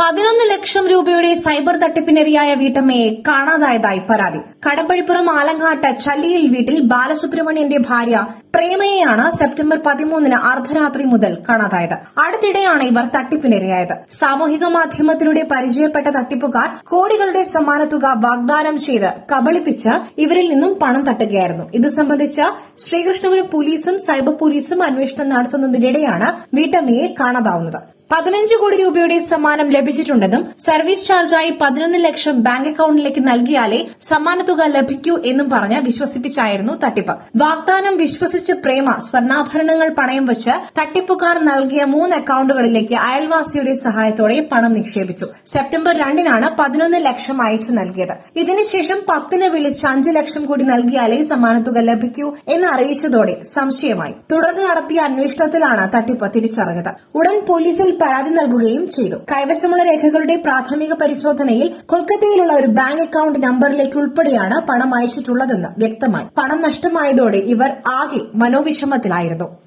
പതിനൊന്ന് ലക്ഷം രൂപയുടെ സൈബർ തട്ടിപ്പിനിരയായ വീട്ടമ്മയെ കാണാതായതായി പരാതി. കടപ്പഴിപ്പുറം ആലങ്ങാട്ട് ചല്ലിയിൽ വീട്ടിൽ ബാലസുബ്രഹ്മണ്യന്റെ ഭാര്യ പ്രേമയെയാണ് സെപ്റ്റംബർ പതിമൂന്നിന് അർദ്ധരാത്രി മുതൽ കാണാതായത്. അടുത്തിടെയാണ് ഇവർ തട്ടിപ്പിനിരയായത്. സാമൂഹിക മാധ്യമത്തിലൂടെ പരിചയപ്പെട്ട തട്ടിപ്പുകാർ കോടികളുടെ സമ്മാനത്തുക വാഗ്ദാനം ചെയ്ത് കബളിപ്പിച്ച് ഇവരിൽ നിന്നും പണം തട്ടുകയായിരുന്നു. ഇത് സംബന്ധിച്ച് ശ്രീകൃഷ്ണപുരം പോലീസും സൈബർ പോലീസും അന്വേഷണം നടത്തുന്നതിനിടെയാണ് വീട്ടമ്മയെ കാണാതാവുന്നത്. പതിനഞ്ച് കോടി രൂപയുടെ സമ്മാനം ലഭിച്ചിട്ടുണ്ടെന്നും സർവീസ് ചാർജായി പതിനൊന്ന് ലക്ഷം ബാങ്ക് അക്കൌണ്ടിലേക്ക് നൽകിയാലേ സമ്മാനത്തുക ലഭിക്കൂ എന്നും പറഞ്ഞ് വിശ്വസിപ്പിച്ചായിരുന്നു തട്ടിപ്പ്. വാഗ്ദാനം വിശ്വസിച്ച് പ്രേമ സ്വർണാഭരണങ്ങൾ പണയം വെച്ച് തട്ടിപ്പുകാർ നൽകിയ മൂന്ന് അക്കൌണ്ടുകളിലേക്ക് അയൽവാസിയുടെ സഹായത്തോടെ പണം നിക്ഷേപിച്ചു. സെപ്റ്റംബർ രണ്ടിനാണ് പതിനൊന്ന് ലക്ഷം അയച്ചു നൽകിയത്. ഇതിനുശേഷം പത്തിന് വിളിച്ച് അഞ്ച് ലക്ഷം കൂടി നൽകിയാലേ സമ്മാനത്തുക ലഭിക്കൂ എന്ന് അറിയിച്ചതോടെ സംശയമായി. തുടർന്ന് നടത്തിയ അന്വേഷണത്തിലാണ് തട്ടിപ്പ് തിരിച്ചറിഞ്ഞത്. ഉടൻ പോലീസിൽ പരാതി നൽകുകയും ചെയ്തു. കൈവശമുള്ള രേഖകളുടെ പ്രാഥമിക പരിശോധനയിൽ കൊൽക്കത്തയിലുള്ള ഒരു ബാങ്ക് അക്കൌണ്ട് നമ്പറിലേക്ക് ഉൾപ്പെടെയാണ് പണം അയച്ചിട്ടുള്ളതെന്ന് വ്യക്തമായി. പണം നഷ്ടമായതോടെ ഇവർ ആകെ മനോവിഷമത്തിലായിരുന്നു.